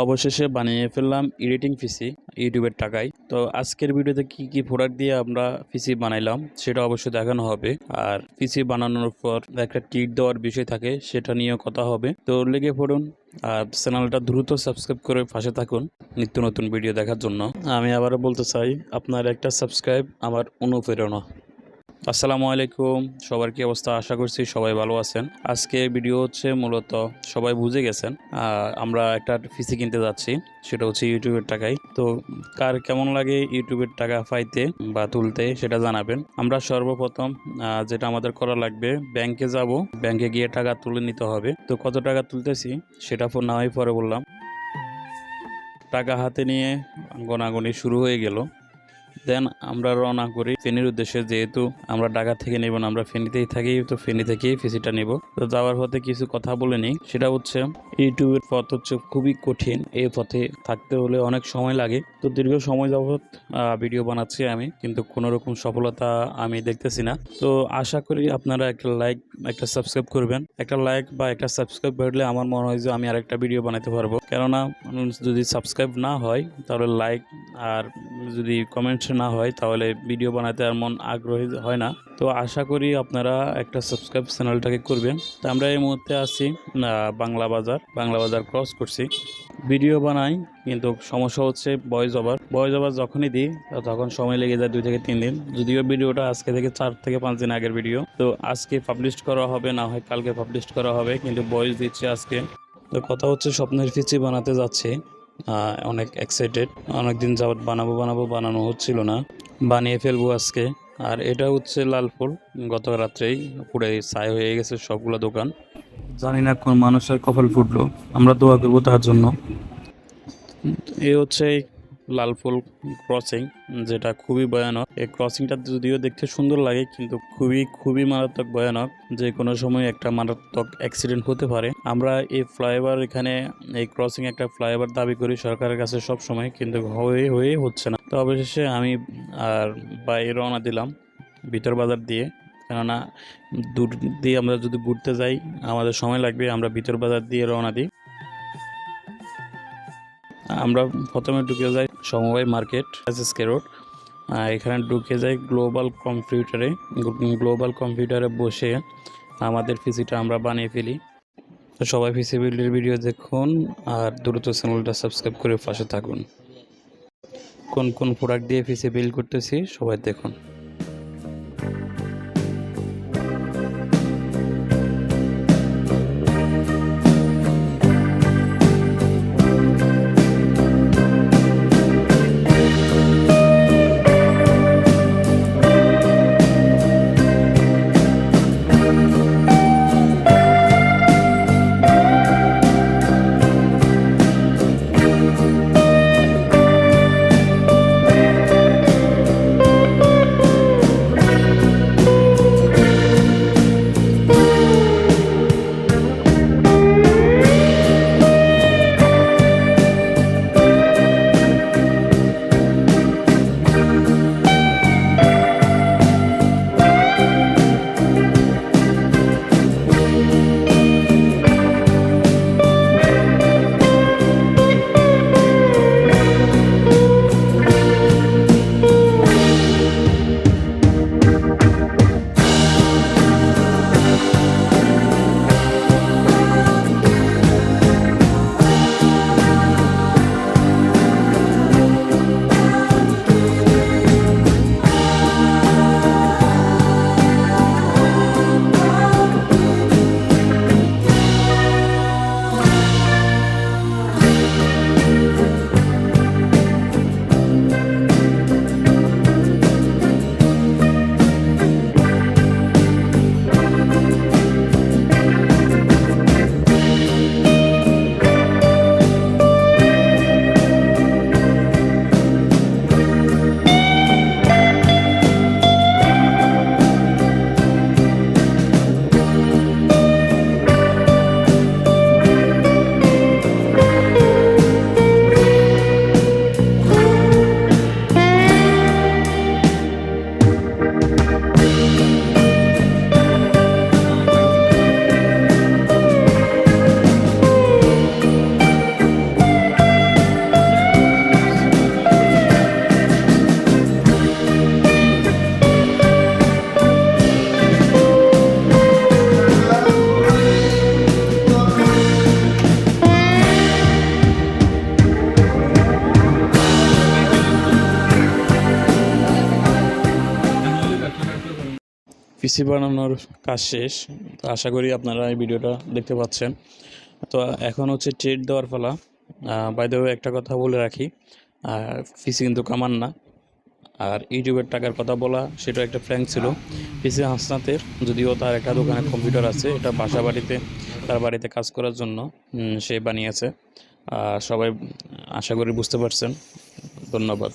অবশেষে বানিয়ে ফেললাম এডিটিং পিসি ইউটিউবের টাকায়। তো আজকের ভিডিওতে কি কি প্রোডাক্ট দিয়ে আমরা পিসি বানাইলাম, সেটা অবশ্যই দেখানো হবে। আর পিসি বানানোর পর একটা টিট দেওয়ার বিষয় থাকে, সেটা নিয়ে কথা হবে। তো লেগে পড়ুন, আর চ্যানেলটা দ্রুত সাবস্ক্রাইব করে পাশে থাকুন নিত্য নতুন ভিডিও দেখার জন্য। আমি আবারও বলতে চাই, আপনার একটা সাবস্ক্রাইব আমার অনুপ্রেরণা। আসসালামু আলাইকুম। সবার কি অবস্থা? আশা করছি সবাই ভালো আছেন। আজকে ভিডিও হচ্ছে মূলত সবাই বুঝে গেছেন আমরা একটা পিসি কিনতে যাচ্ছি, সেটা হচ্ছে ইউটিউবের টাকায়। তো কার কেমন লাগে ইউটিউবের টাকা পাইতে বা তুলতে সেটা জানাবেন। আমরা সর্বপ্রথম যেটা আমাদের করা লাগবে ব্যাংকে যাব ব্যাংকে গিয়ে টাকা তুলে নিতে হবে। তো কত টাকা তুলতেছি সেটা না হয় পরে বললাম। টাকা হাতে নিয়ে গোনাগুনি শুরু হয়ে গেল। দেন আমরা রওনা করি ফেনীর উদ্দেশ্যে, যেহেতু আমরা ঢাকা থেকে নেব না, আমরা ফেনীতেই থাকি, তো ফেনী থেকেই ফিসিটা নেব। তো যাওয়ার পথে কিছু কথা বলে নিই। সেটা হচ্ছে, ইউটিউবের পথ হচ্ছে খুবই কঠিন। এই পথে থাকতে হলে অনেক সময় লাগে। তো দীর্ঘ সময় যাবৎ ভিডিও বানাচ্ছি আমি, কিন্তু কোনো রকম সফলতা আমি দেখতেছি না। তো আশা করি আপনারা একটা লাইক, একটা সাবস্ক্রাইব করবেন। একটা লাইক বা একটা সাবস্ক্রাইব করলে আমার মনে হয় যে আমি আরেকটা ভিডিও বানাতে পারব। কেননা, যদি সাবস্ক্রাইব না হয়, তাহলে লাইক আর যদি কমেন্ট না হয়, তাহলে ভিডিও বানাতে আর মন আগ্রহী হয় না। তো আশা করি আপনারা একটা সাবস্ক্রাইব চ্যানেলটাকে করবেন। তো আমরা এই মুহূর্তে আছি বাংলা বাজার বাংলা বাজার ক্রস করছি। ভিডিও বানাই, কিন্তু সমস্যা হচ্ছে ভয়েস ওভার ভয়েস ওভার যখনই দিই, তখন সময় লেগে যায় দুই থেকে তিন দিন। যদিও ভিডিওটা আজকে থেকে চার থেকে পাঁচ দিন আগের ভিডিও তো আজকে পাবলিশ করা হবে, না হয় কালকে পাবলিশ করা হবে, কিন্তু ভয়েস দিচ্ছে আজকে। তো কথা হচ্ছে, স্বপ্নের ফিচি বানাতে যাচ্ছে। অনেক এক্সাইটেড অনেক দিন যাবৎ বানাবো বানাবো বানানো হচ্ছিল না। বানিয়ে ফেলব আজকে। আর এটা হচ্ছে লাল ফুল। গত রাত্রেই পুরো ছাই হয়ে গেছে সবগুলো দোকান। জানি না কোন মানুষের কপাল ফুটলো। আমরা দোয়া করব তার জন্য। এ হচ্ছে এই লাল ফুল ক্রসিং যেটা খুবই ভয়ানক। এই ক্রসিংটা যদিও দেখতে সুন্দর লাগে, কিন্তু খুবই খুবই মারাত্মক ভয়ানক। যে কোনো সময় একটা মারাত্মক অ্যাক্সিডেন্ট হতে পারে। আমরা এই ফ্লাইওভার এখানে, এই ক্রসিং একটা ফ্লাইওভার দাবি করি সরকারের কাছে সব সময় কিন্তু হয়ে হয়ে হচ্ছে না। তো অবশেষে আমি আর বাইরে রওনা দিলাম ভিতর বাজার দিয়ে। কেননা দূর দিয়ে আমরা যদি ঘুরতে যাই, আমাদের সময় লাগবে, আমরা ভিতর বাজার দিয়ে রওনা দিই। আমরা প্রথমে ঢুকে যাই সমবায় মার্কেট এসএসকে রোড। এখানে ঢুকে যাই গ্লোবাল কম্পিউটারে। গ্লোবাল কম্পিউটারে বসে আমাদের পিসিটা আমরা বানিয়ে ফেলি। তো সবাই ফিজিবিলিটির ভিডিও দেখুন আর দ্রুত চ্যানেলটা সাবস্ক্রাইব করে পাশে থাকুন। কোন কোন প্রোডাক্ট দিয়ে পিসি বিল করতেছি সবাই দেখুন। পিসি বানানোর কাজ শেষ। আশা করি আপনারা এই ভিডিওটা দেখতে পাচ্ছেন। তো এখন হচ্ছে ট্রেড দেওয়ার ফলা বাই দ্য একটা কথা বলে রাখি। আর পিসি কিন্তু কামান না। আর ইউটিউবের টাকার কথা বলা সেটা একটা ফ্র্যাঙ্ক ছিল। পিসি হাসনাতের, যদিও তার একটা দোকানে কম্পিউটার আছে, এটা বাসা বাড়িতে, তার বাড়িতে কাজ করার জন্য সে বানিয়েছে। সবাই আশা করি বুঝতে পারছেন। ধন্যবাদ।